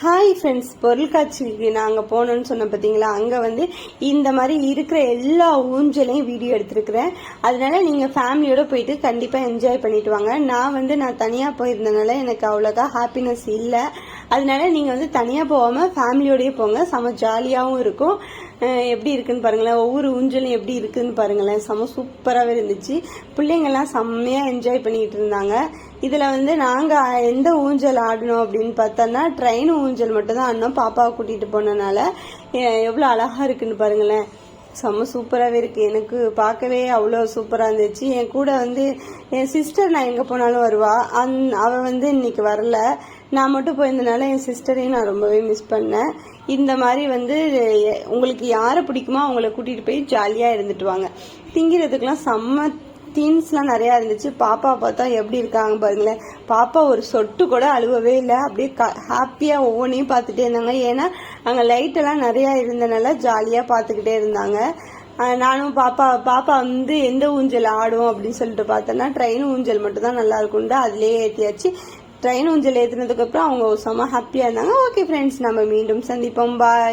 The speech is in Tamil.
ஹாய் ஃப்ரெண்ட்ஸ் பொருட்காட்சிக்கு நாங்கள் போனோம்னு சொன்ன பார்த்தீங்களா அங்கே வந்து இந்த மாதிரி இருக்கிற எல்லா ஊஞ்சலையும் வீடியோ எடுத்திருக்கிறேன். அதனால நீங்கள் ஃபேமிலியோட போயிட்டு கண்டிப்பாக என்ஜாய் பண்ணிட்டு வாங்க. நான் வந்து நான் தனியாக போயிருந்தனால எனக்கு அவ்வளோக்கா ஹாப்பினஸ் இல்லை. அதனால நீங்கள் வந்து தனியாக போகாமல் ஃபேமிலியோடய போங்க. செம ஜாலியாகவும் இருக்கும். எப்படி இருக்குன்னு பாருங்களேன். ஒவ்வொரு ஊஞ்சலும் எப்படி இருக்குன்னு பாருங்களேன். செம சூப்பராகவே இருந்துச்சு. பிள்ளைங்கள்லாம் செம்மையாக என்ஜாய் பண்ணிக்கிட்டு இருந்தாங்க. இதில் வந்து நாங்கள் எந்த ஊஞ்சல் ஆடணும் அப்படின்னு பார்த்தோன்னா ட்ரெயின் ஊஞ்சல் மட்டும்தான் ஆடினோம் பாப்பாவை கூட்டிகிட்டு போனனால எவ்வளோ அழகாக இருக்குன்னு பாருங்களேன். செம்ம சூப்பராகவே இருக்குது எனக்கு பார்க்கவே அவ்வளோ சூப்பராக இருந்துச்சு. என் கூட வந்து என் சிஸ்டர் நான் எங்கே போனாலும் வருவா. அந் அவள் வந்து இன்னைக்கு வரல. நான் மட்டும் போயிருந்தனால என் சிஸ்டரையும் நான் ரொம்பவே மிஸ் பண்ணேன். இந்த மாதிரி வந்து உங்களுக்கு யாரை பிடிக்குமோ அவங்கள கூட்டிகிட்டு போய் ஜாலியாக இருந்துட்டு வாங்க. திங்கிறதுக்கெலாம் செம்ம தீம்ஸ்லாம் நிறையா இருந்துச்சு. பாப்பா பார்த்தா எப்படி இருக்காங்க பாருங்களேன். பாப்பா ஒரு சொட்டு கூட அழுவவே இல்லை. அப்படியே க ஹாப்பியாக ஒவ்வொன்றையும் பார்த்துட்டே இருந்தாங்க. ஏன்னா அங்கே லைட்டெல்லாம் நிறையா இருந்தனால ஜாலியாக பார்த்துக்கிட்டே இருந்தாங்க. நானும் பாப்பா பாப்பா வந்து எந்த ஊஞ்சல் ஆடும் அப்படின்னு சொல்லிட்டு பார்த்தோன்னா ட்ரெயின் ஊஞ்சல் மட்டும்தான் நல்லா இருக்கும்ட்டு அதுலேயே ஏற்றியாச்சு ட்ரெயின் ஊஞ்சல் ஏற்றினதுக்கப்புறம் அவங்க செம்ம ஹாப்பியாக இருந்தாங்க. ஓகே ஃப்ரெண்ட்ஸ் நம்ம மீண்டும் சந்திப்போம். பாய்